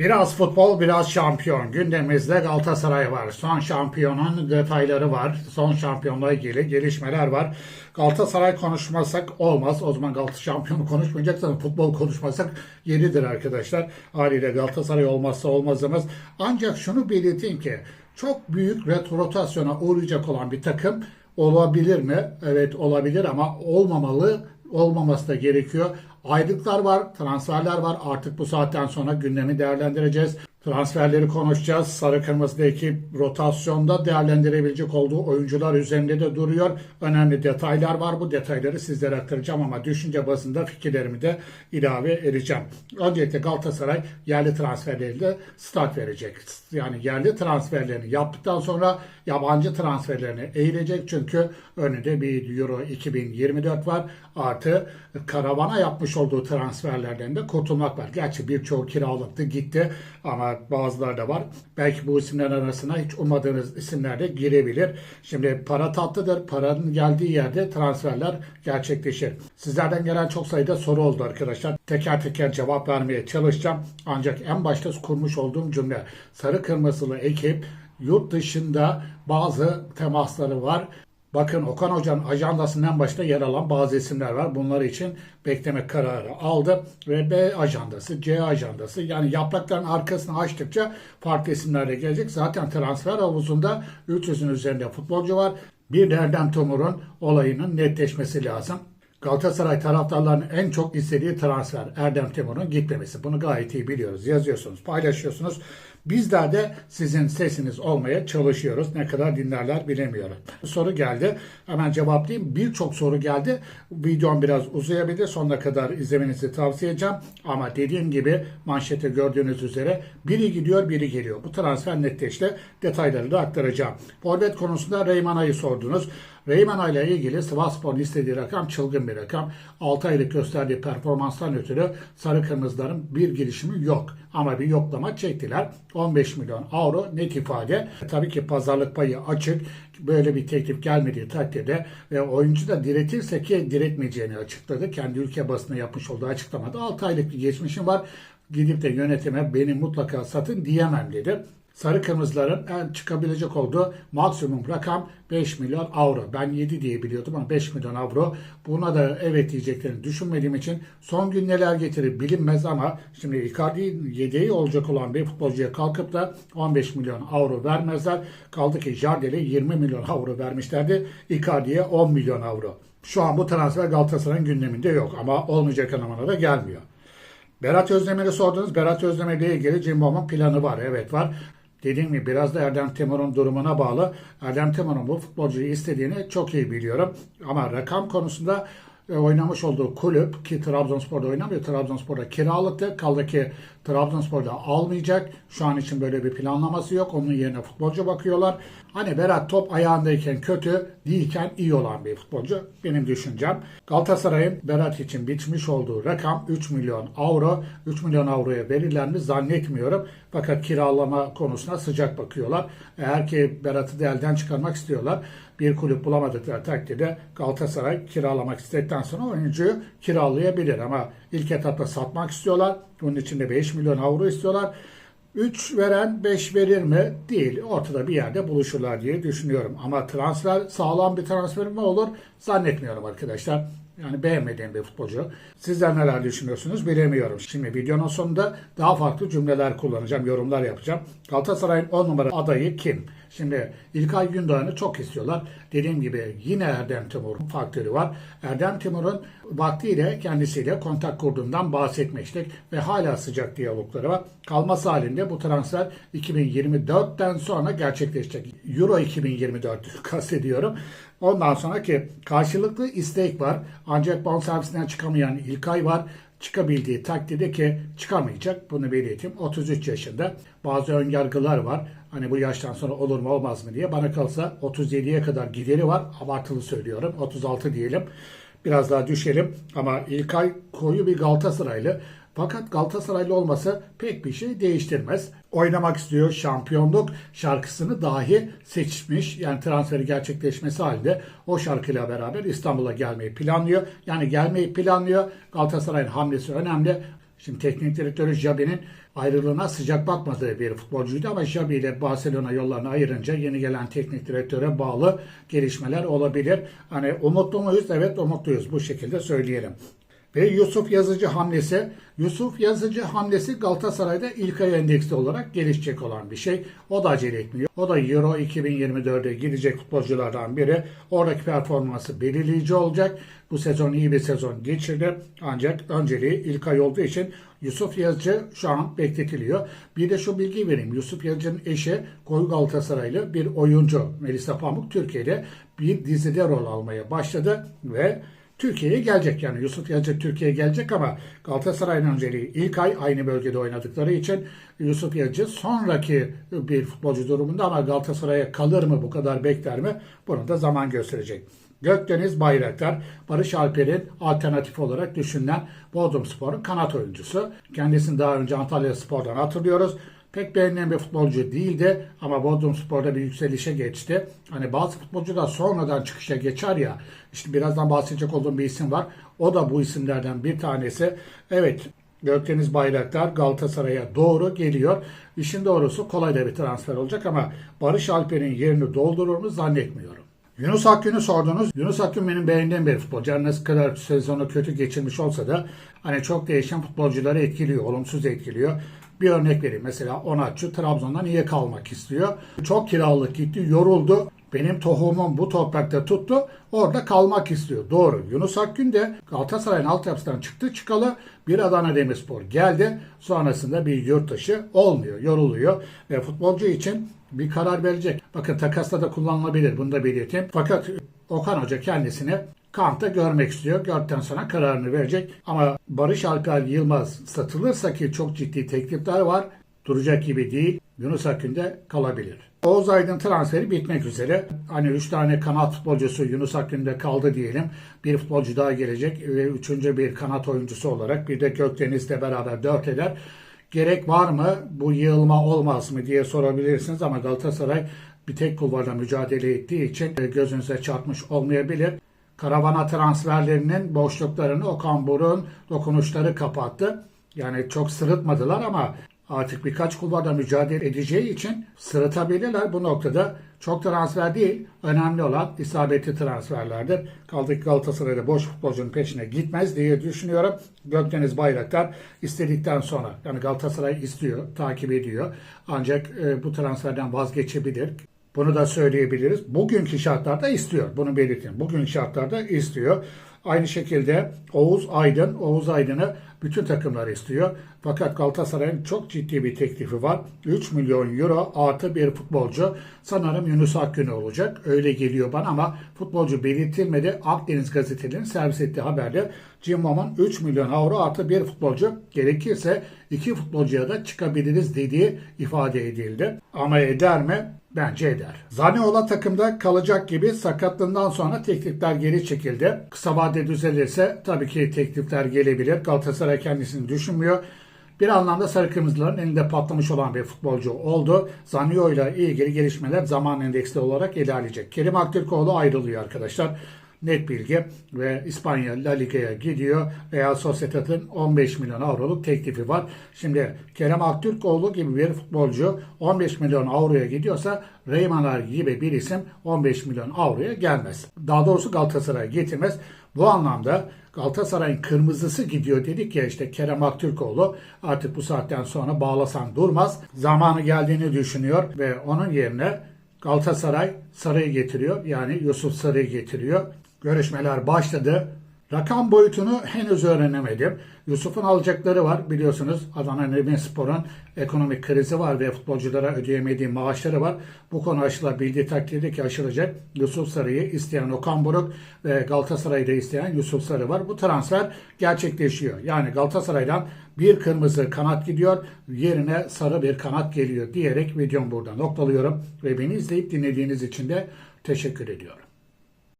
Biraz futbol, biraz şampiyon. Gündemimizde Galatasaray var. Son şampiyonun detayları var. Son şampiyonla ilgili gelişmeler var. Galatasaray konuşmasak olmaz. O zaman Galatasaray şampiyonu konuşmayacaksanız futbol konuşmasak yeridir arkadaşlar. Haliyle Galatasaray olmazsa olmazımız. Ancak şunu belirteyim ki çok büyük rotasyona uğrayacak olan bir takım olabilir mi? Evet olabilir ama olmamalı olmaması da gerekiyor. Aylıklar var, transferler var. Artık bu saatten sonra gündemi değerlendireceğiz. Transferleri konuşacağız. Sarı kırmızı ekip rotasyonda değerlendirebilecek olduğu oyuncular üzerinde de duruyor. Önemli detaylar var. Bu detayları sizlere aktaracağım ama düşünce bazında fikirlerimi de ilave edeceğim. Öncelikle Galatasaray yerli transferleriyle start verecek. Yani yerli transferlerini yaptıktan sonra yabancı transferlerini eğilecek. Çünkü önünde bir Euro 2024 var. Artı karavana yapmış olduğu transferlerden de kurtulmak var. Gerçi birçoğu kiralıktı gitti ama bazıları da var. Belki bu isimler arasına hiç ummadığınız isimler de girebilir. Şimdi para tatlıdır. Paranın geldiği yerde transferler gerçekleşir. Sizlerden gelen çok sayıda soru oldu arkadaşlar. Teker teker cevap vermeye çalışacağım. Ancak en başta kurmuş olduğum cümle sarı kırmızılı ekip yurt dışında bazı temasları var. Bakın Okan Hoca'nın ajandasının en başta yer alan bazı isimler var. Bunlar için bekleme kararı aldı. Ve B ajandası, C ajandası yani yaprakların arkasını açtıkça farklı isimler de gelecek. Zaten transfer havuzunda 300'ün üzerinde futbolcu var. Bir de Erdem Tomur'un olayının netleşmesi lazım. Galatasaray taraftarlarının en çok istediği transfer Erdem Timur'un gitmemesi. Bunu gayet iyi biliyoruz. Yazıyorsunuz, paylaşıyorsunuz. Bizler de sizin sesiniz olmaya çalışıyoruz. Ne kadar dinlerler bilemiyorum. Soru geldi. Hemen cevaplayayım. Birçok soru geldi. Videom biraz uzayabilir. Sonuna kadar izlemenizi tavsiye edeceğim. Ama dediğim gibi manşete gördüğünüz üzere biri gidiyor biri geliyor. Bu transfer netleşti. Detayları da aktaracağım. Forvet konusunda Reymana'yı sordunuz. Reymana ile ilgili Sivasspor'un istediği rakam çılgın bir rakam. 6 aylık gösterdiği performanstan ötürü sarı kırmızıların bir girişimi yok. Ama bir yoklama çektiler. 15 milyon avro net ifade. Tabii ki pazarlık payı açık. Böyle bir teklif gelmediği takdirde ve oyuncu da diretirse ki diretmeyeceğini açıkladı. Kendi ülke basına yapmış olduğu açıklamada 6 aylık bir geçmişim var. Gidip de yönetime beni mutlaka satın diyemem dedi. Sarı Kırmızıların en çıkabilecek olduğu maksimum rakam 5 milyon avro. Ben 7 diye biliyordum ama 5 milyon avro. Buna da evet diyeceklerini düşünmediğim için son gün neler getirir bilinmez ama şimdi Icardi yedeği olacak olan bir futbolcuya kalkıp da 15 milyon avro vermezler. Kaldı ki Jardel'e 20 milyon avro vermişlerdi. Icardi'ye 10 milyon avro. Şu an bu transfer Galatasaray'ın gündeminde yok ama olmayacak anlamına da gelmiyor. Berat Özdemir'i sordunuz. Berat Özdemir ile ilgili Cimbom'un planı var. Evet var. Dediğim gibi biraz da Erdem Timur'un durumuna bağlı. Erdem Timur'un bu futbolcuyu istediğini çok iyi biliyorum. Ama rakam konusunda oynamış olduğu kulüp ki Trabzonspor'da oynamıyor. Trabzonspor'da kiralıktı. Kaldı ki Trabzonspor'da almayacak. Şu an için böyle bir planlaması yok. Onun yerine futbolcu bakıyorlar. Hani Berat top ayağındayken kötü, değilken iyi olan bir futbolcu. Benim düşüncem. Galatasaray'ın Berat için biçmiş olduğu rakam 3 milyon avro. 3 milyon avroya verirler mi zannetmiyorum. Fakat kiralama konusuna sıcak bakıyorlar. Eğer ki Berat'ı da elden çıkarmak istiyorlar. Bir kulüp bulamadıkları takdirde Galatasaray kiralamak istedikten sonra oyuncuyu kiralayabilir. Ama ilk etapta satmak istiyorlar. Bunun için de 5 milyon avro istiyorlar. 3 veren 5 verir mi? Değil. Ortada bir yerde buluşurlar diye düşünüyorum. Ama transfer sağlam bir transfer mi olur? Zannetmiyorum arkadaşlar. Yani beğenmediğim bir futbolcu. Sizler neler düşünüyorsunuz bilemiyorum. Şimdi videonun sonunda daha farklı cümleler kullanacağım, yorumlar yapacağım. Galatasaray'ın 10 numara adayı kim? Şimdi İlkay Gündoğan'ı çok istiyorlar. Dediğim gibi yine Erdem Timur faktörü var. Erdem Timur'un vaktiyle kendisiyle kontak kurduğundan bahsetmiştik ve hala sıcak diyalogları var. Kalması halinde bu transfer 2024'ten sonra gerçekleşecek. Euro 2024 kastediyorum. Ondan sonra ki karşılıklı istek var. Ancak bonservisinden çıkamayan İlkay var çıkabildiği takdirde ki çıkamayacak. Bunu belirteyim. 33 yaşında. Bazı önyargılar var. Hani bu yaştan sonra olur mu olmaz mı diye. Bana kalsa 37'ye kadar gideri var. Abartılı söylüyorum. 36 diyelim. Biraz daha düşelim. Ama İlkay koyu bir Galatasaraylı. Fakat Galatasaraylı olması pek bir şey değiştirmez. Oynamak istiyor şampiyonluk şarkısını dahi seçmiş. Yani transferi gerçekleşmesi halinde o şarkıyla beraber İstanbul'a gelmeyi planlıyor. Yani gelmeyi planlıyor. Galatasaray'ın hamlesi önemli. Şimdi teknik direktörü Javi'nin ayrılığına sıcak bakmadığı bir futbolcuydu ama Javi ile Barcelona yollarını ayırınca yeni gelen teknik direktöre bağlı gelişmeler olabilir. Hani umutlu muyuz? Evet umutluyuz. Bu şekilde söyleyelim. Ve Yusuf Yazıcı hamlesi. Yusuf Yazıcı hamlesi Galatasaray'da ilk ay endeksli olarak gelişecek olan bir şey. O da acele etmiyor. O da Euro 2024'e gidecek futbolculardan biri. Oradaki performansı belirleyici olacak. Bu sezon iyi bir sezon geçirdi. Ancak önceliği ilk ay olduğu için Yusuf Yazıcı şu an bekletiliyor. Bir de şu bilgi vereyim. Yusuf Yazıcı'nın eşi Koyu Galatasaraylı bir oyuncu Melisa Pamuk Türkiye'de bir dizide rol almaya başladı ve Türkiye'ye gelecek yani Yusuf Yazıcı Türkiye'ye gelecek ama Galatasaray'ın önceliği ilk ay aynı bölgede oynadıkları için Yusuf Yazıcı sonraki bir futbolcu durumunda ama Galatasaray'a kalır mı bu kadar bekler mi bunu da zaman gösterecek. Gökdeniz Bayraktar, Barış Alper'in alternatif olarak düşünülen Bodrumspor'un kanat oyuncusu. Kendisini daha önce Antalya Spor'dan hatırlıyoruz. Pek beğenilen bir futbolcu değildi ama Bodrumspor'da bir yükselişe geçti. Hani bazı futbolcular sonradan çıkışa geçer ya. İşte birazdan bahsedecek olduğum bir isim var. O da bu isimlerden bir tanesi. Evet Gökdeniz Bayraktar Galatasaray'a doğru geliyor. İşin doğrusu kolay da bir transfer olacak ama Barış Alper'in yerini doldurur mu zannetmiyorum. Yunus Akgün'ü sordunuz. Yunus Akgün benim beğendiğim bir futbolcu. Her ne kadar sezonu kötü geçirmiş olsa da hani çok değişen futbolcuları etkiliyor, olumsuz etkiliyor. Bir örnek vereyim. Mesela Onatçı Trabzon'da niye kalmak istiyor? Çok kiralık gitti, yoruldu. Benim tohumum bu toprakta tuttu. Orada kalmak istiyor. Doğru. Yunus Akgün de Galatasaray'ın altyapısından çıktı çıkalı bir Adana Demirspor geldi. Sonrasında bir yurt dışı olmuyor. Yoruluyor. Ve futbolcu için bir karar verecek. Bakın takasla da kullanılabilir. Bunu da belirteyim. Fakat Okan Hoca kendisini kampta görmek istiyor. Gördükten sonra kararını verecek. Ama Barış Alper Yılmaz satılırsa ki çok ciddi teklifler var. Duracak gibi değil. Yunus Akgün de kalabilir. Oğuz Aydın transferi bitmek üzere. Hani 3 tane kanat futbolcusu Yunus Akgün'de kaldı diyelim. Bir futbolcu daha gelecek ve üçüncü bir kanat oyuncusu olarak bir de Gökdeniz'le beraber 4 eder. Gerek var mı? Bu yığılma olmaz mı diye sorabilirsiniz ama Galatasaray bir tek kulvarda mücadele ettiği için gözünüze çarpmış olmayabilir. Karavana transferlerinin boşluklarını Okan Buruk'un dokunuşları kapattı. Yani çok sırıtmadılar ama artık birkaç kulvarda mücadele edeceği için sırıtabilirler. Bu noktada çok transfer değil, önemli olan isabetli transferlerdir. Kaldı ki Galatasaray'da boş futbolcunun peşine gitmez diye düşünüyorum. Gökdeniz Bayraktar istedikten sonra, yani Galatasaray istiyor, takip ediyor. Ancak e, bu transferden vazgeçebilir. Bunu da söyleyebiliriz. Bugünkü şartlarda istiyor. Bunu belirteyim. Bugünkü şartlarda istiyor. Aynı şekilde Oğuz Aydın, Oğuz Aydın'ı bütün takımlar istiyor. Fakat Galatasaray'ın çok ciddi bir teklifi var. 3 milyon euro artı bir futbolcu. Sanırım Yunus Akgün olacak. Öyle geliyor bana ama futbolcu belirtilmedi. Akdeniz gazetelerinin servis ettiği haberde Jim Mom'un 3 milyon euro artı bir futbolcu gerekirse iki futbolcuya da çıkabiliriz dediği ifade edildi. Ama eder mi? Bence eder. Zaniola takımda kalacak gibi sakatlığından sonra teklifler geri çekildi. Kısa vadede düzelirse tabii ki teklifler gelebilir. Galatasaray kendisini düşünmüyor. Bir anlamda sarı kırmızıların elinde patlamış olan bir futbolcu oldu. Zanio ile ilgili gelişmeler zaman endeksli olarak ilerleyecek. Kerim Aktürkoğlu ayrılıyor arkadaşlar net bilgi ve İspanya La Liga'ya gidiyor. Real Sociedad'ın 15 milyon avroluk teklifi var. Şimdi Kerem Aktürkoğlu gibi bir futbolcu 15 milyon avroya gidiyorsa Reymanar gibi bir isim 15 milyon avroya gelmez. Daha doğrusu Galatasaray getirmez. Bu anlamda Galatasaray'ın kırmızısı gidiyor dedik ya işte Kerem Aktürkoğlu artık bu saatten sonra bağlasan durmaz. Zamanı geldiğini düşünüyor ve onun yerine Galatasaray Sarı'yı getiriyor. Yani Yusuf Sarı'yı getiriyor. Görüşmeler başladı. Rakam boyutunu henüz öğrenemedim. Yusuf'un alacakları var biliyorsunuz. Adana Demirspor'un ekonomik krizi var ve futbolculara ödeyemediği maaşları var. Bu konu aşılabildiği takdirde ki aşılacak. Yusuf Sarı'yı isteyen Okan Buruk ve Galatasaray'da isteyen Yusuf Sarı var. Bu transfer gerçekleşiyor. Yani Galatasaray'dan bir kırmızı kanat gidiyor, yerine sarı bir kanat geliyor diyerek videomu burada noktalıyorum. Ve beni izleyip dinlediğiniz için de teşekkür ediyorum.